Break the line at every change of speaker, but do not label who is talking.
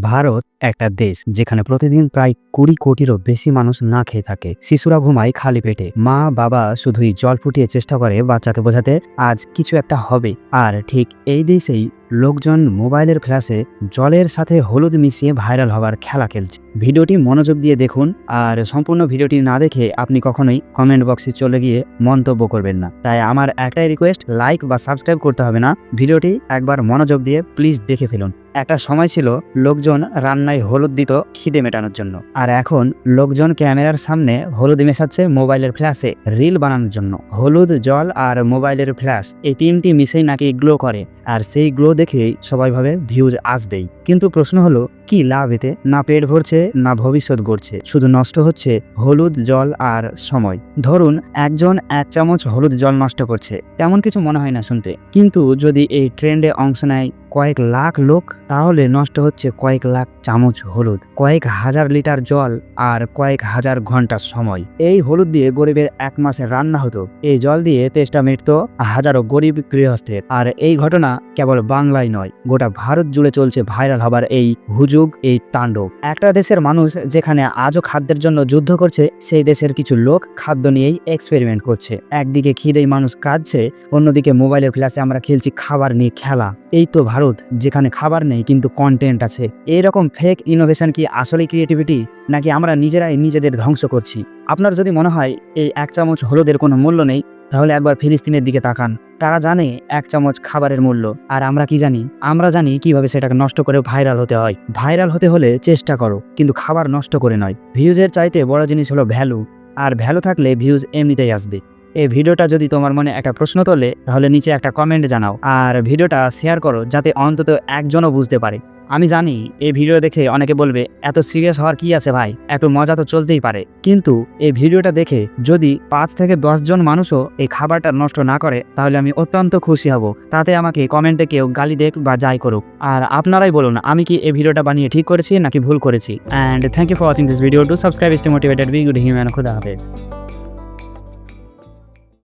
ভারত একটা দেশ যেখানে প্রতিদিন প্রায় কুড়ি কোটিরও বেশি মানুষ না খেয়ে থাকে। শিশুরা ঘুমায় খালি পেটে। মা, বাবা শুধুই জল ফুটিয়ে চেষ্টা করে বাচ্চাকে বোঝাতে, আজ কিছু একটা হবে। আর ঠিক এই দেশেই লোকজন মোবাইলের ফ্ল্যাশে জলের সাথে হলুদ মিশিয়ে ভাইরাল হওয়ার খেলা খেলছে। ভিডিওটি মনোযোগ দিয়ে দেখুন, আর সম্পূর্ণ ভিডিওটি না দেখে আপনি কখনোই কমেন্ট বক্সে চলে গিয়ে মন্তব্য করবেন না। তাই আমার একটাই রিকোয়েস্ট লাইক বা সাবস্ক্রাইব করতে হবে না। ভিডিওটি একবার মনোযোগ দিয়ে প্লিজ দেখে ফেলুন। একটা সময় ছিল লোকজন রান্নায় হলুদ দিত খিদে মেটানোর জন্য। আর এখন লোকজন ক্যামেরার সামনে হলুদ মেশাচ্ছে মোবাইলের ফ্ল্যাশে রিল বানানোর জন্য। হলুদ, জল আর মোবাইলের ফ্ল্যাশ এই তিনটি মিশেই নাকি গ্লো করে। আর সেই গ্লো দেখেই সবাই ভাবে ভিউজ আসবেই। কিন্তু প্রশ্ন হলো, কি লাভ এতে? না পেট ভরছে, না ভবিষ্যৎ গড়ছে। শুধু নষ্ট হচ্ছে হলুদ, জল আর সময়। ধরুন, একজন এক চামচ হলুদ, জল নষ্ট করছে। তেমন কিছু মনে হয় না শুনতে। কিন্তু যদি এই ট্রেন্ডে অংশ নেয় কয়েক লাখ লোক তাহলে নষ্ট হচ্ছে কয়েক লাখ চামচ হলুদ, কয়েক হাজার লিটার জল আর কয়েক হাজার ঘণ্টার সময়। এই হলুদ দিয়ে গরিবের এক মাসে রান্না হতো। এই জল দিয়ে তেষ্টা মিটত হাজারো গরিব গৃহস্থের। আর এই ঘটনা কেবল বাংলায় নয়, গোটা ভারত জুড়ে চলছে ভাইরাল হবার এই হুজুগ, এই তাণ্ডব। একটা দেশের মানুষ যেখানে আজও খাদ্যের জন্য যুদ্ধ করছে, সেই দেশের কিছু লোক খাদ্য নিয়েই এক্সপেরিমেন্ট করছে। একদিকে খিদেই মানুষ কাঁদছে, অন্যদিকে মোবাইলের ফ্ল্যাশে আমরা খেলছি খাবার নিয়ে খেলা। এই তো ভারত, যেখানে খাবার নেই কিন্তু কন্টেন্ট আছে। এরকম ফেক ইনোভেশন কি আসলে ক্রিয়েটিভিটি নাকি আমরা নিজেরাই নিজেদের ধ্বংস করছি? আপনার যদি মনে হয় এই এক চামচ হলুদের কোনো মূল্য নেই, তাহলে একবার ফিলিস্তিনের দিকে তাকান। তারা জানে এক চামচ খাবারের মূল্য। আর আমরা কি জানি? আমরা জানি কীভাবে সেটাকে নষ্ট করে ভাইরাল হতে হয়। ভাইরাল হতে হলে চেষ্টা করো, কিন্তু খাবার নষ্ট করে নয়। ভিউজের চাইতে বড় জিনিস হলো ভ্যালু আর ভ্যালু থাকলে ভিউজ এমনিতেই আসবে। এই ভিডিওটা যদি তোমার মনে একটা প্রশ্ন তোলে, তাহলে নিচে একটা কমেন্ট জানাও। আর ভিডিওটা শেয়ার করো, যাতে অন্তত একজনও বুঝতে পারে। আমি জানি, এই ভিডিও দেখে অনেকে বলবে, এত সিরিয়াস হওয়ার কি আছে ভাই? একটু মজা তো চলতেই পারে। কিন্তু এই ভিডিওটা দেখে যদি পাঁচ থেকে জন মানুষও এই খাবারটা নষ্ট না করে, তাহলে আমি অত্যন্ত খুশি হব। তাতে আমাকে কমেন্টে কেউ গালি দেখ বা যাই করুক। আর আপনারাই বলুন, আমি কি এই ভিডিওটা বানিয়ে ঠিক করেছি নাকি ভুল করেছি? And thank you for watching this video to subscribe is motivated be good human খুদা হাফেজ।